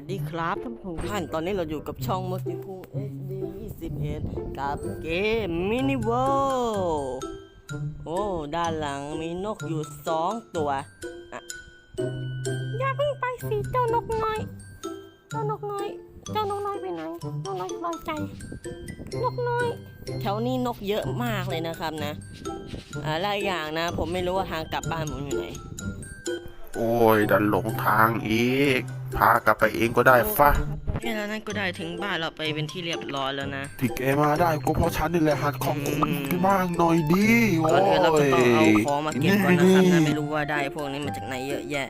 สดีครับท่านผู้ท่านตอนนี้เราอยู่กับช่องมดสิพุง HD 21กับเกมมินิเวิลด์โอ้ ด้านหลังมีนกอยู่สองตัวอะอย่าเพิ่งไปสิเจ้านกน้อย เจ้านกน้อย เจ้านกน้อยไปไหนเจ้านกน้อยใจ นกน้อย แถวนี้นกเยอะมากเลยนะครับนะอ่าและอีกอย่างนะ ผมไม่รู้ว่าทางกลับบ้านผมอยู่ไหน โอ้ย ดันหลงทางอีก พากลับไปเองก็ได้ฟะแค่นั้นก็ได้ถึงบ้านเราไปเป็นที่เรียบร้อยแล้วนะ ที่แกมาได้ก็เพราะฉันนี่แหละหัดขอบคุณบ้างหน่อยดีโอ้ก่อนอื่นเราก็ต้องเอายของมาเก็บก่อนนะครับนะไม่รู้ว่าได้พวกนี้มาจากไหนเยอะแยะ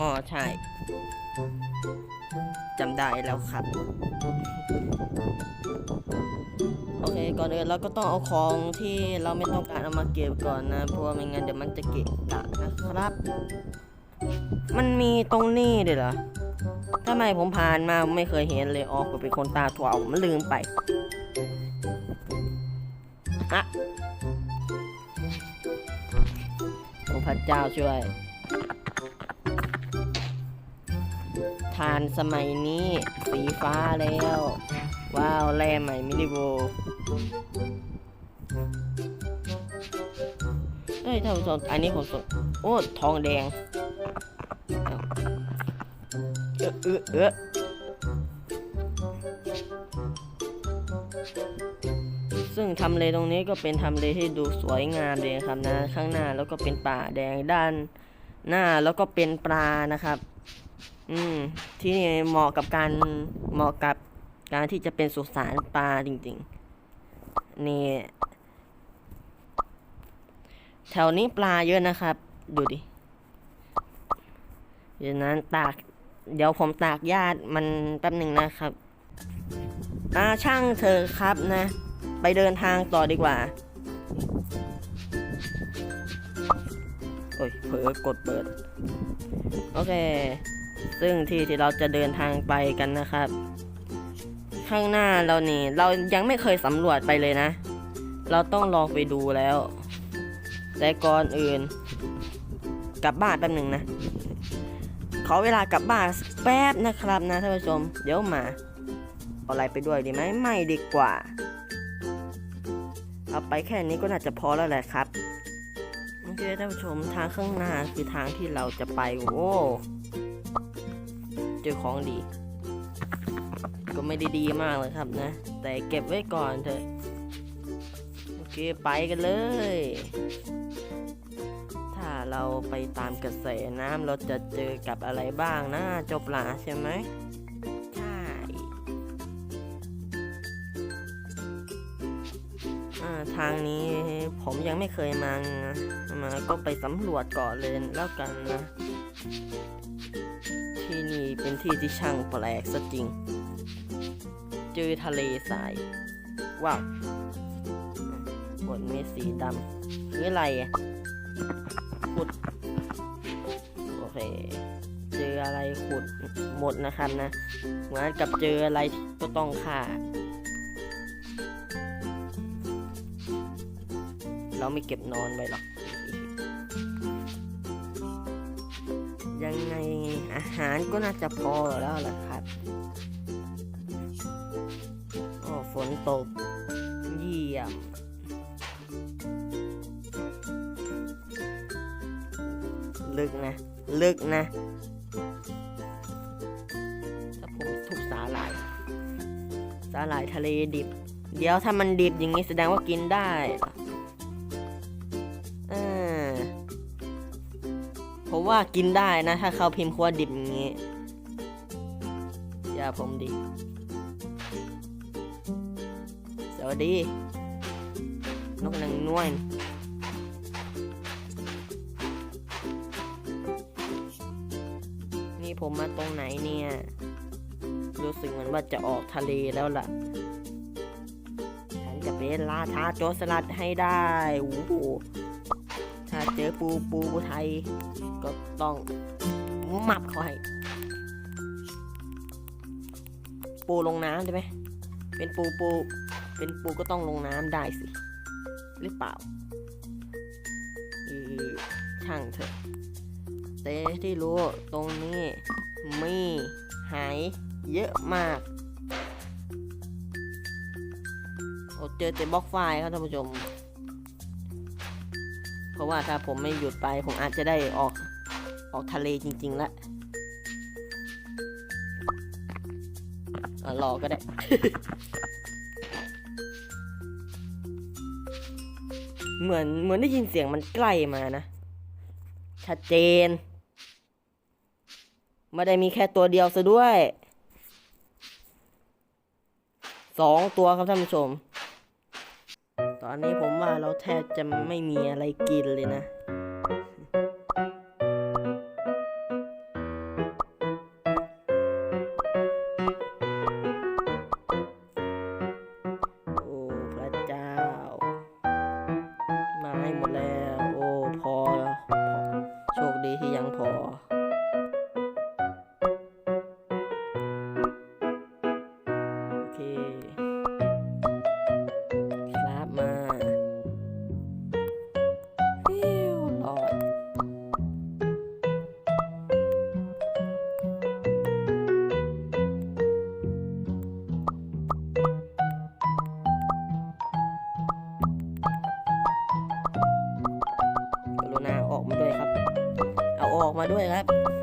อ๋อใช่จำได้แล้วครับ โอเค ก่อนอื่นเราก็ต้องเอาของที่เราไม่ต้องการเอามาเก็บก่อนนะ เพราะว่าไม่งั้นเดี๋ยวมันจะเกะกะนะครับ มันมีตรงนี้ด้วยเหรอทำไมผมผ่านมาไม่เคยเห็นเลยออกผมเป็นคนตาถั่วเอาผมลืมไปอะพระเจ้าช่วย ทานสมัยนี้สีฟ้าแล้ว ว้าว แร่ใหม่มินิโวเอ้ยท่านผู้ชมอันนี้ผมสนโอ้ทองแดงเอเออเออเออซึ่งทำเลตรงนี้ก็เป็นทำเลที่ดูสวยงามเลยครับนะข้างหน้าแล้วก็เป็นป่าแดงด้านหน้าแล้วก็เป็นปลานะครับ อืมที่เหมาะกับการเหมาะกับ การที่จะเป็นสุสานปลาจริงๆ นี่ แถวนี้ปลาเยอะนะครับ ดูดิดี๋ยวนั้นตาก เดี๋ยวผมตากญาติมันแป๊บหนึ่งนะครับอาช่างเธอครับนะ ไปเดินทางต่อดีกว่า โอ้ยเผลอกดเปิด โอเค ซึ่งที่ที่เราจะเดินทางไปกันนะครับ ข้างหน้าเรานี่เรายังไม่เคยสำรวจไปเลยนะ เราต้องลองไปดูแล้ว แต่ก่อนอื่น กลับบ้านแป๊บหนึ่งนะ ขอเวลากลับบ้านแป๊บนะครับนะท่านผู้ชม เดี๋ยวมาเอาอะไรไปด้วยดีไหมไม่ดีกว่า เอาไปแค่นี้ก็น่าจะพอแล้วแหละครับโอเคท่านผู้ชมทางข้างหน้าคือทางที่เราจะไปโอ้เจอของดี ไม่ได้ดีมากเลยครับนะ แต่เก็บไว้ก่อนเถอะโอเคไปกันเลย ถ้าเราไปตามกระแสน้ำเราจะเจอกับอะไรบ้างนะจบหลาใช่ไหมใช่อ่าทางนี้ผมยังไม่เคยมานะมาก็ไปสำรวจก่อนเลยแล้วกันนะที่นี่เป็นที่ที่ช่างแปลกซะจริง เจอทะเลทราย ว้าวบนเมฆสีดำคืออะไรขุด โอเค เจออะไรขุดหมดนะครับนะเหมือนกับเจออะไรก็ต้องฆ่า เราไม่เก็บนอนไว้หรอกยังไงอาหารก็น่าจะพอแล้วล่ะครับ นตก เยี่ยม ลึกนะ ลึกนะถ้าผมทุบสาหร่าย สาหร่ายทะเลดิบ เดี๋ยวถ้ามันดิบอย่างนี้แสดงว่ากินได้เหรอเออผมว่ากินได้นะ ถ้าเขาพิมพ์คว่าดิบอย่างนี้ อย่าผมดิ สวัสดี นกนางนวลนี่ผมมาตรงไหนเนี่ย รู้สึกเหมือนว่าจะออกทะเลแล้วล่ะ ฉันจะเป็นลาทาโจรสลัดให้ได้โอ้โหถ้าเจอปูปูไทย ก็ต้องหมับเขาให้ปูลงน้ำใช่ไหมเป็นปูปู เป็นปูก็ต้องลงน้ำได้สิ หรือเปล่าเออช่างเถอะ แต่ที่รู้ตรงนี้มีหายเยอะมากโอเจอแต่บล็อกไฟล์ครับท่านผู้ชม เพราะว่าถ้าผมไม่หยุดไปผมอาจจะได้ออกออกทะเลจริงๆแล้วอะรอก็ได้ เหมือนเหมือนได้ยินเสียงมันใกล้มานะ ชัดเจน ไม่ได้มีแค่ตัวเดียวซะด้วยสองตัวครับท่านผู้ชม ตอนนี้ผมว่าเราแทบจะไม่มีอะไรกินเลยนะ ออกมาด้วยครับ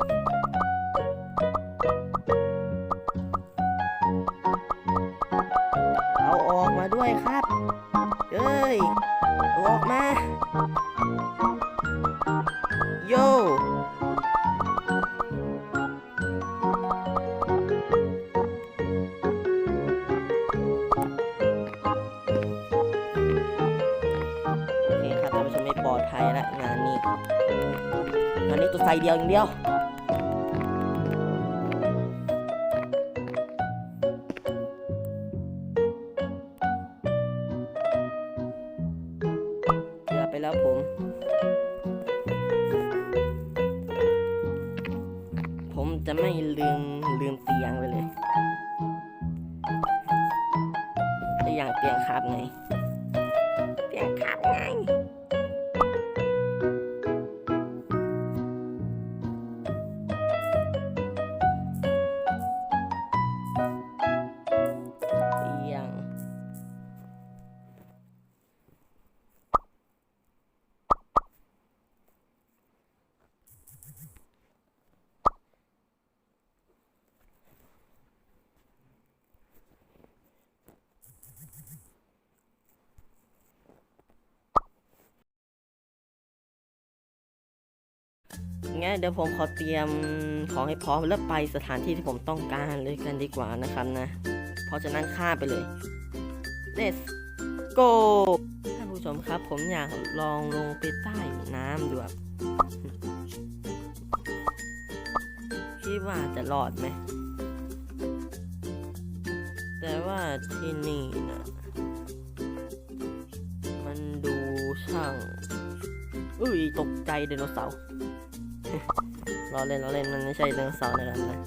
ส่เดียวอย่างเดียวเกือไปแล้วผม ผมจะไม่ลืมลืมเตียงไปเลยตัวอย่างเตียงครับไงเตียงครับไง งั้นเดี๋ยวผมขอเตรียมของให้พร้อมแล้วไปสถานที่ที่ผมต้องการเลยกันดีกว่านะครับนะ เพราะฉะนั้นข้าไปเลย let's go ท่านผู้ชมครับ ผมอยากลองลงไปใต้น้ำดูครับคิดว่าจะรอดไหม แต่ว่าที่นี่นะมันดูช่างอุ้ยตกใจไดโนเสาร์ เราเล่นเราเล่นมันไม่ใช่ไดโนเสาร์นะครับนะ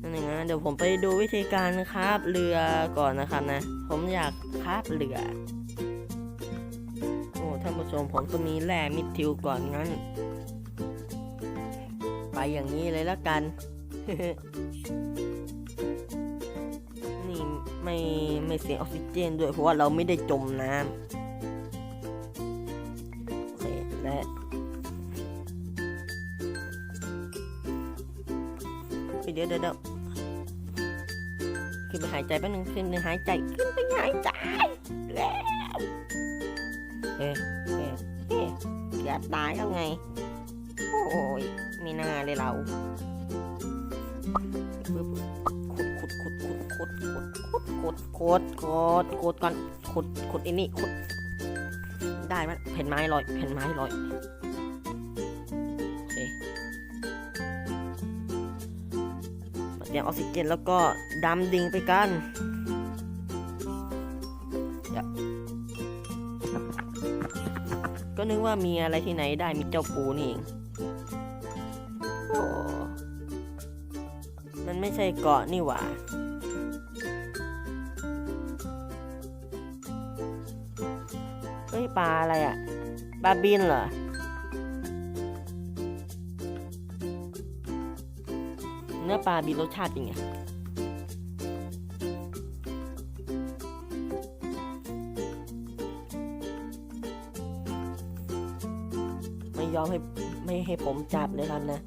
นั่นเองนะเดี๋ยวผมไปดูวิธีการคราบเรือก่อนนะครับนะ ผมอยากคราบเรือโอ้ท่านผู้ชมผมต้องมีแร่มิดทิวก่อนงั้น ไปอย่างนี้เลยแล้วกันนี่ไม่ไม่เสียออกซิเจนด้วยเพราะว่าเราไม่ได้จมน้ำ เดี๋ยวเดี๋ยวขึ้นไปหายใจแป๊บนึงขึ้นไปหายใจขึ้นไปหายใจแล้วเอ๊ะเอ๊ะเอ๊ะเกือบตายแล้วไง โอ้ยไม่น่าเลยเราขุดขุดขุดขุดขุดขุดขุดขุดขุดขุดขุดก่อนขุดขุดอันนี้ขุด ได้ไหมแผ่นไม้ลอยแผ่นไม้ลอย เตรียมออกซิเจนแล้วก็ดำดิ่งไปกันเดี๋ยวก็นึกว่ามีอะไรที่ไหนได้มีเจ้าปูนี่เองมันไม่ใช่เกาะนี่หว่า เฮ้ยปลาอะไรอะปลาบินเหรอ นื้อปลามีรสชาติเป็นไงไม่ยอมให้ไม่ให้ผมจับเลยครับนะ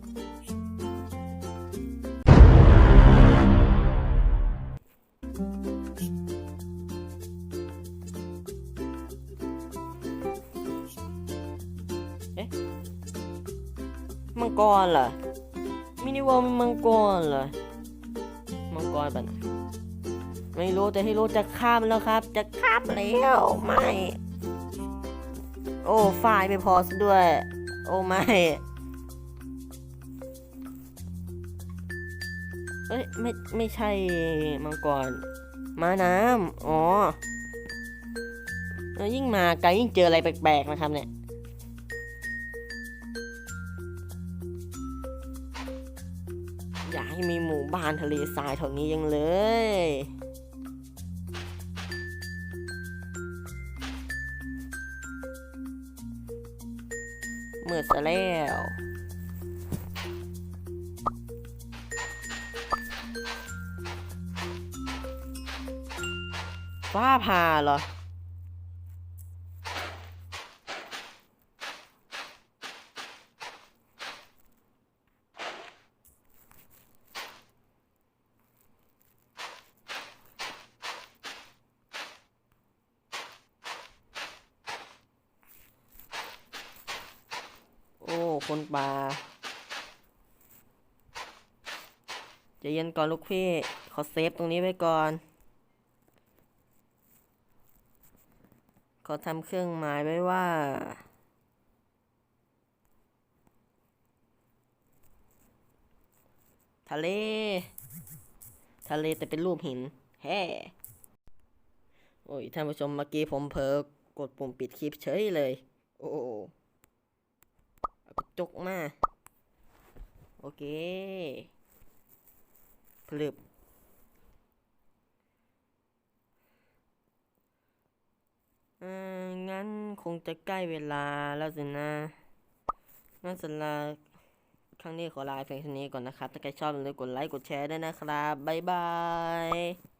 เอ๊ะมังกรเหรอ มินิวอลมังกรเหรอ มังกรปะนะไม่รู้แต่ให้รู้จะข้ามแล้วครับ จะข้ามแล้วไม่ โอ้ฝ่ายไม่พอซะด้วย โอ้ไม่เอ้ยไม่ไม่ใช่มังกรม้าน้ำอ๋อแล้วยิ่งมาไกลยิ่งเจออะไรแปลกๆนะครับเนี่ย อยากให้มีหมู่บ้านทะเลทรายแถวนี้ยังเลย เมื่อซะแล้วฟ้าผ่าเหรอ โอ้ คนป่าจะเย็นก่อนลูกพี่ ขอเซฟตรงนี้ไว้ก่อน ขอทำเครื่องหมายไว้ว่า ทะเล ทะเลแต่เป็นรูปหิน แฮ่โอ้ยท่านผู้ชมเมื่อกี้ผมเผลอกดปุ่มปิดคลิปเฉยเลย โอ้ จกมา โอเคพลึบงั้นคงจะใกล้เวลาแล้วสินะ งั้นสำหรับครั้งนี้ขอลาเพียงเท่านี้ก่อนนะครับ ถ้าใครชอบอย่าลืมกดไลค์ กดแชร์ด้วยนะครับ บ๊ายบาย